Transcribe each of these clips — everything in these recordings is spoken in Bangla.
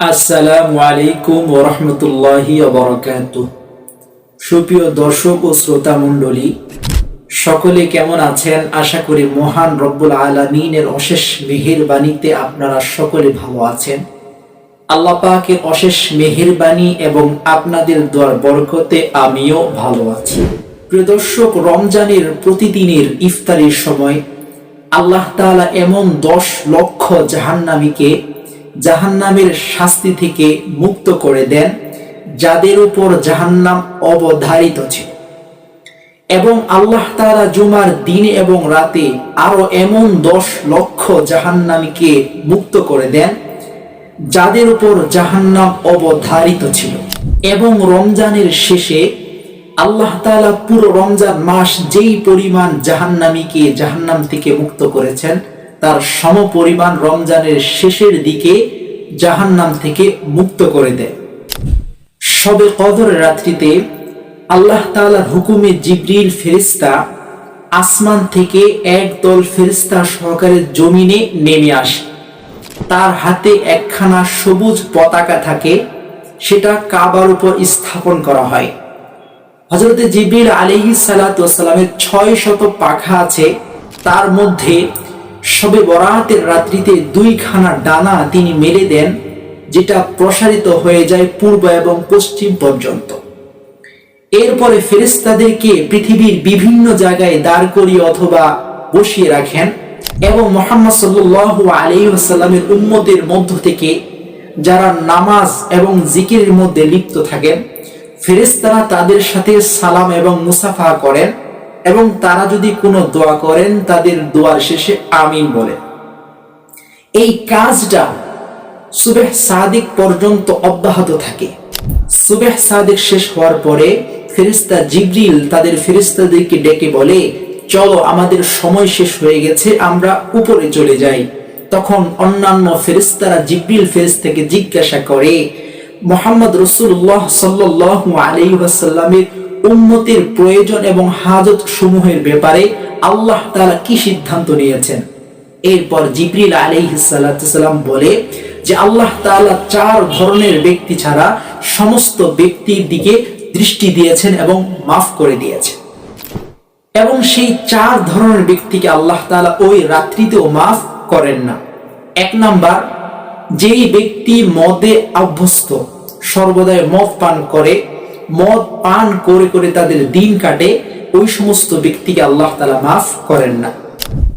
আসসালামু আলাইকুম ওরহমতুল্লাহি অবরকাত সুপ্রিয় দর্শক ও শ্রোতা মণ্ডলী, সকলে কেমন আছেন? আশা করি মহান রব্বুল আলমিনের অশেষ মেহেরবাণীতে আপনারা সকলে ভালো আছেন। আল্লাহ পাকের অশেষ মেহেরবাণী এবং আপনাদের দোয়ার বরকতে আমিও ভালো আছি। প্রিয় দর্শক, রমজানের প্রতিদিনের ইফতারির সময় আল্লাহ তাআলা এমন দশ লক্ষ জাহান্নামীকে জাহান্নামের শাস্তি থেকে মুক্ত করে দেন, যাদের উপর জাহান্নাম অবধারিত ছিল। এবং আল্লাহ তাআলা জুমার দিন এবং রাতে আরও এমন দশ লক্ষ জাহান্নামীকে মুক্ত করে দেন, যাদের উপর জাহান্নাম অবধারিত ছিল। এবং রমজানের শেষে আল্লাহ তাআলা পুরো রমজান মাস যেই পরিমাণ জাহান্নামীকে জাহান্নাম থেকে মুক্ত করেছেন তার সম পরিমাণ রমজানের শেষের দিকে জাহান্নাম থেকে মুক্ত করে দেয়। সবে কদর রাত্রিতে আল্লাহ তাআলার হুকুমে জিবরিল ফেরিস্তা আসমান থেকে এক দল ফেরিস্তা সহকারে জমিনে নেমে আসে। তার হাতে একখানা সবুজ পতাকা থাকে, সেটা কাবার উপর স্থাপন করা হয়। হজরত জিবরিল আলহি সালাতামের ছয় শত পাখা আছে, তার মধ্যে সবে বরাতের রাত্রিতে দুইখানা ডানা তিনি মেলে দেন, যেটা প্রসারিত হয়ে যায় পূর্ব এবং পশ্চিম পর্যন্ত। এরপরে ফেরেস্তাদেরকে পৃথিবীর বিভিন্ন জায়গায় দাঁড় করিয়ে অথবা বসিয়ে রাখেন এবং মোহাম্মদ সাল্লু আলী আসাল্লামের উম্মতের মধ্য থেকে যারা নামাজ এবং জিকিরের মধ্যে লিপ্ত থাকেন ফেরেস্তারা তাদের সাথে সালাম এবং মুসাফা করেন। এবং তারা যদি কোনো দোয়া করেন, তাদের দোয়ার শেষে আমিন বলে। এই কাজটা সুবেহ সাদিক পর্যন্ত অব্যাহত থাকে। সুবেহ সাদিক শেষ হওয়ার পরে ফেরিস্তা জিবরিল তাদের ফেরিস্তাদেরকে ডেকে বলে, চলো, আমাদের সময় শেষ হয়ে গেছে, আমরা উপরে চলে যাই। তখন অন্যান্য ফেরিস্তারা জিবরিল ফেরিস থেকে জিজ্ঞাসা করে, মোহাম্মদ রসুল্লাহ সাল্লাহ আলাইসাল্লামের উম্মতের প্রয়োজন এবং হাজত সমূহের ব্যাপারে আল্লাহ তালা কি সিদ্ধান্ত নিয়েছেন? এরপর জিবরিল আলাইহিসাল্লাম বলে যে, আল্লাহ তাআলা চার ধরনের ব্যক্তি ছাড়া সমস্ত ব্যক্তির দিকে দৃষ্টি দিয়েছেন এবং মাফ করে দিয়েছেন। এবং সেই চার ধরনের ব্যক্তিকে আল্লাহ তাআলা ওই রাত্রিতেও মাফ করেন না। এক নাম্বার, যেই ব্যক্তি মদে অভ্যস্ত সর্বদাই মদ পান করে মদ, পান করে করে তাদের দিন কাটে, ওই সমস্ত ব্যক্তিকে আল্লাহ তালা মাফ করেন না।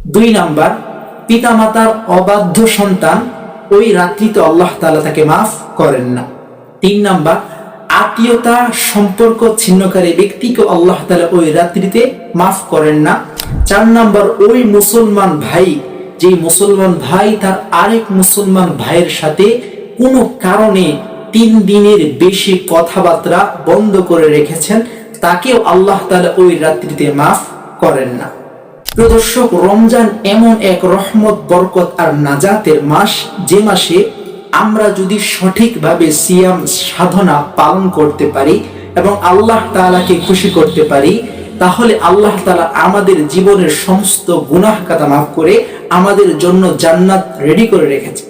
দুই নাম্বার, পিতামাতার অবাধ্য সন্তান ওই রাত্রিতে আল্লাহ তালা তাকে মাফ করেন না। তিন নাম্বার, আত্মীয়তা সম্পর্ক ছিন্নকারী ব্যক্তিকে আল্লাহ তালা ওই রাত্রিতে মাফ করেন না। চার নাম্বার, ওই মুসলমান ভাই যে মুসলমান ভাই তার আরেক মুসলমান ভাইয়ের সাথে কোনো কারণে তিন দিনের বেশি কথাবার্তা বন্ধ করে রেখেছেন, তাকেও আল্লাহ তালা ওই রাত্রিতে মাফ করেন না। প্রদর্শক, রমজান এমন এক রহমত, বরকত আর নাজাতের মাস, যে মাসে আমরা যদি সঠিকভাবে সিয়াম সাধনা পালন করতে পারি এবং আল্লাহ তালাকে খুশি করতে পারি, তাহলে আল্লাহ তালা আমাদের জীবনের সমস্ত গুনাহ কাতা মাফ করে আমাদের জন্য জান্নাত রেডি করে রেখেছে